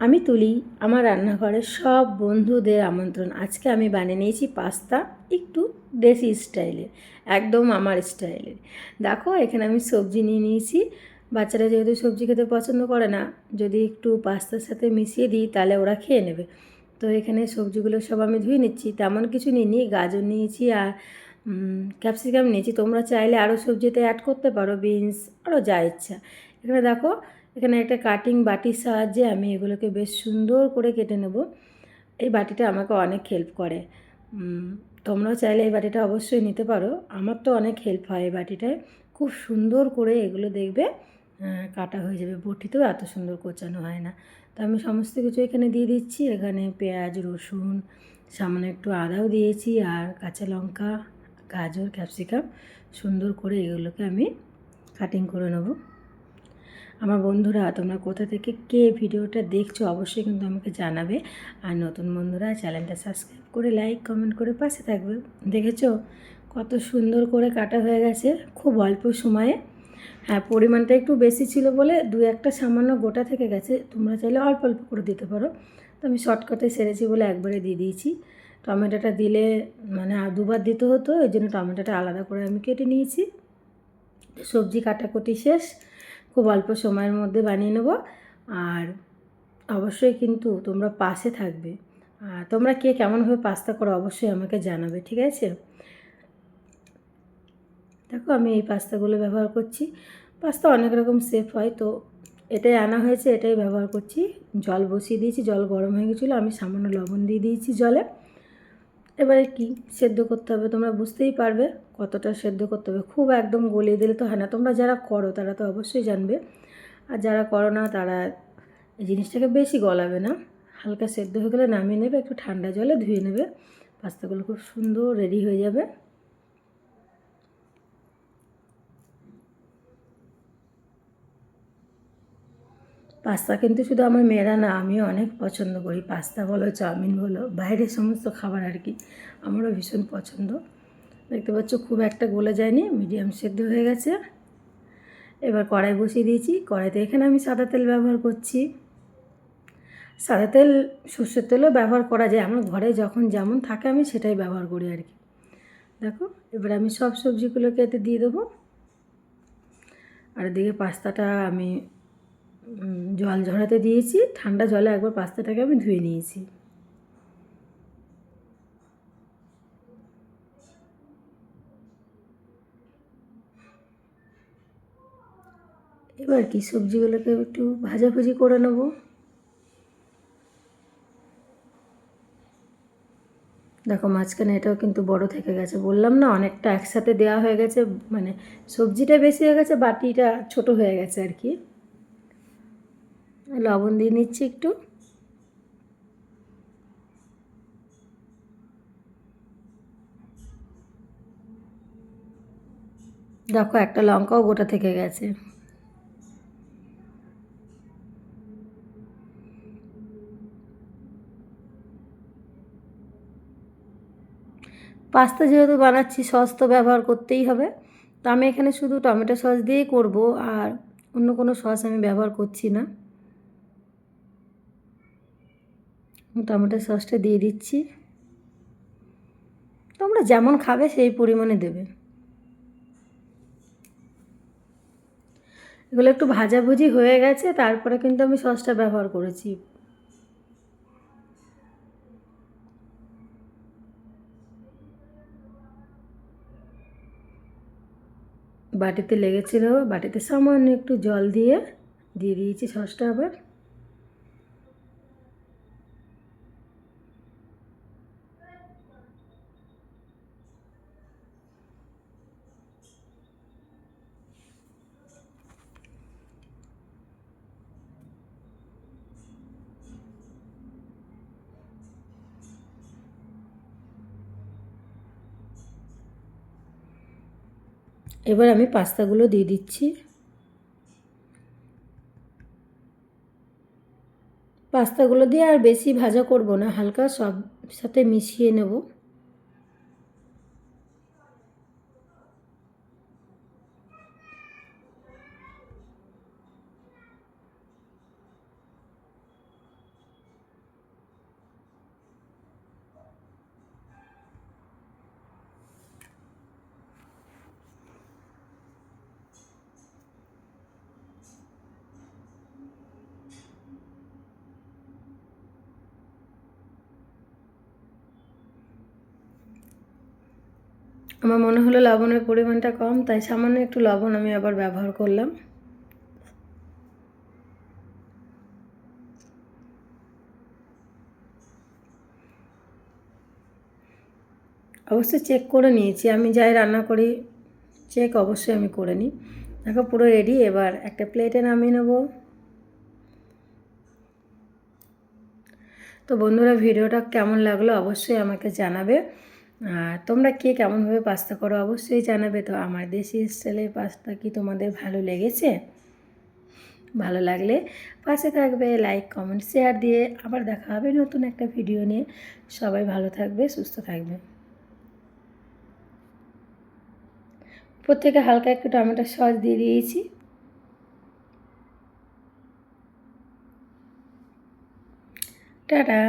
আমি তুলি, আমার রান্নাঘরের সব বন্ধুদের আমন্ত্রণ। আজকে আমি বানিয়ে নিয়েছি পাস্তা একটু দেশি স্টাইলের একদম আমার স্টাইলের দেখো, এখানে আমি সবজি নিয়ে নিয়েছি। বাচ্চারা যেহেতু সবজি খেতে পছন্দ করে না, যদি একটু পাস্তার সাথে মিশিয়ে দিই, তাহলে ওরা খেয়ে নেবে। তো এখানে সবজিগুলো সব আমি ধুয়ে নিচ্ছি। তেমন কিছু নিইনি, গাজর নিয়েছি আর ক্যাপসিকাম নিয়েছি। তোমরা চাইলে আরও সবজিতে অ্যাড করতে পারো বিনস আরও যা ইচ্ছা। এখানে দেখো এখানে একটা কাটিং বাটির সাহায্যে আমি এগুলোকে বেশ সুন্দর করে কেটে নেব। এই বাটিটা আমাকে অনেক হেল্প করে। তোমরাও চাইলে এই বাটিটা অবশ্যই নিতে পারো। আমার তো অনেক হেল্প হয় এই বাটিটায়। খুব সুন্দর করে এগুলো দেখবে কাটা হয়ে যাবে। বটিতেও এত সুন্দর কোচানো হয় না। তো আমি সমস্ত কিছু এখানে দিয়ে দিচ্ছি। এখানে পেঁয়াজ, রসুন, সামান্য একটু আদাও দিয়েছি আর কাঁচা লঙ্কা, গাজর, ক্যাপসিকাম সুন্দর করে এগুলোকে আমি কাটিং করে নেব। আমার বন্ধুরা, তোমরা কোথা থেকে কে ভিডিওটা দেখছ অবশ্যই কিন্তু আমাকে জানাবে। আর নতুন বন্ধুরা, চ্যানেলটা সাবস্ক্রাইব করে লাইক, কমেন্ট করে পাশে থাকবে। দেখেছ? কত সুন্দর করে কাটা হয়ে গেছে, খুব অল্প সময়ে। হ্যাঁ পরিমাণটা একটু বেশি ছিল বলে দু একটা সামান্য গোটা থেকে গেছে। তোমরা চাইলে অল্প অল্প করে দিতে পারো। তো আমি শর্টকাটে সেরেছি বলে একবারে দিয়ে দিয়েছি। টমেটোটা দিলে মানে দুবার দিতে হতো এই জন্য টমেটোটা আলাদা করে আমি কেটে নিয়েছি। সবজি কাটাকুটি শেষ। খুব অল্প সময়ের মধ্যে বানিয়ে নেব। আর অবশ্যই কিন্তু তোমরা পাশে থাকবে। আর তোমরা কে কেমনভাবে পাস্তা করো অবশ্যই আমাকে জানাবে, ঠিক আছে? দেখো আমি এই পাস্তাগুলো ব্যবহার করছি। পাস্তা অনেক রকম শেপ হয়, তো এটাই আনা হয়েছে, এটাই ব্যবহার করছি। জল বসিয়ে দিয়েছি, জল গরম হয়ে গেছিল, আমি সামান্য লবণ দিয়ে দিয়েছি জলে। এবারে কি সেদ্ধ করতে হবে তোমরা বুঝতেই পারবে কতটা সেদ্ধ করতে হবে। খুব একদম গলিয়ে দিলে তো হয় না। তোমরা যারা করো তারা তো অবশ্যই জানবে। আর যারা করো না তারা এই জিনিসটাকে বেশি গলাবে না। হালকা সেদ্ধ হয়ে গেলে নামিয়ে নেবে, একটু ঠান্ডা জলে ধুয়ে নেবে। পাস্তাগুলো খুব সুন্দর রেডি হয়ে যাবে। পাস্তা কিন্তু শুধু আমার মেয়েরা না, আমিও অনেক পছন্দ করি। পাস্তা বলো, চাউমিন বলো, বাইরের সমস্ত খাবার আর কি আমারও ভীষণ পছন্দ। দেখতে পাচ্ছ খুব একটা গলে যায়নি মিডিয়াম সেদ্ধ হয়ে গেছে। এবার কড়াই বসিয়ে দিয়েছি। কড়াইতে এখানে আমি সাদা তেল ব্যবহার করছি। সাদা তেল, সর্ষের তেলও ব্যবহার করা যায়। আমার ঘরে যখন যেমন থাকে, আমি সেটাই ব্যবহার করি আর কি। দেখো, এবার আমি সব সবজিগুলোকে এতে দিয়ে দেবো। আর এদিকে পাস্তাটা আমি জল ঝরাতে দিয়েছি, ঠান্ডা জলে একবার পাস্তাটাকে আমি ধুয়ে নিয়েছি। এবার কি সবজিগুলোকে একটু ভাজাভুজি করে নেব। দেখো, মাঝখানে এটাও কিন্তু বড় থেকে গেছে। বললাম না, অনেকটা একসাথে দেওয়া হয়ে গেছে মানে সবজিটা বেশি হয়ে গেছে, বাটিটা ছোট হয়ে গেছে আর কি। লবণ দিয়ে নিচ্ছি একটু। দেখো একটা লঙ্কাও গোটা থেকে গেছে। পাস্তা যেহেতু বানাচ্ছি, সস তো ব্যবহার করতেই হবে। তো আমি এখানে শুধু টমেটো সস দিয়েই করব, আর অন্য কোনো সস আমি ব্যবহার করছি না। টমেটো সসটা দিয়ে দিচ্ছি। তোমরা যেমন খাবে সেই পরিমাণে দেবে। এগুলো একটু ভাজাভুজি হয়ে গেছে, তারপরে কিন্তু আমি সসটা ব্যবহার করেছি। বাটিতে লেগেছিল, বাটিতে সামান্য একটু জল দিয়ে দিয়ে দিয়েছি সসটা আবার। এবার আমি পাস্তাগুলো দিয়ে দিচ্ছি। পাস্তাগুলো দিয়ে আর বেশি ভাজা করব না, হালকা সব সাথে মিশিয়ে নেব। আমার মনে হলো লবণের পরিমাণটা কম, তাই সামান্য একটু লবণ আমি আবার ব্যবহার করলাম। অবশ্যই চেক করে নিয়েছি, আমি যাই রান্না করি চেক অবশ্যই আমি করে নিই। দেখো পুরো রেডি এবার একটা প্লেটে নামিয়ে নেব। তো বন্ধুরা, ভিডিওটা কেমন লাগল অবশ্যই আমাকে জানাবে। আর তোমরা কে কেমনভাবে পাস্তা করো অবশ্যই জানাবে। তো আমার দেশি স্টাইলের পাস্তা কি তোমাদের ভালো লেগেছে? ভালো লাগলে পাশে থাকবে লাইক, কমেন্ট, শেয়ার দিয়ে আবার দেখা হবে নতুন একটা ভিডিও নিয়ে। সবাই ভালো থাকবে, সুস্থ থাকবে। প্রত্যেকে হালকা একটু টমেটো সস দিয়ে দিয়েছি। টাটা।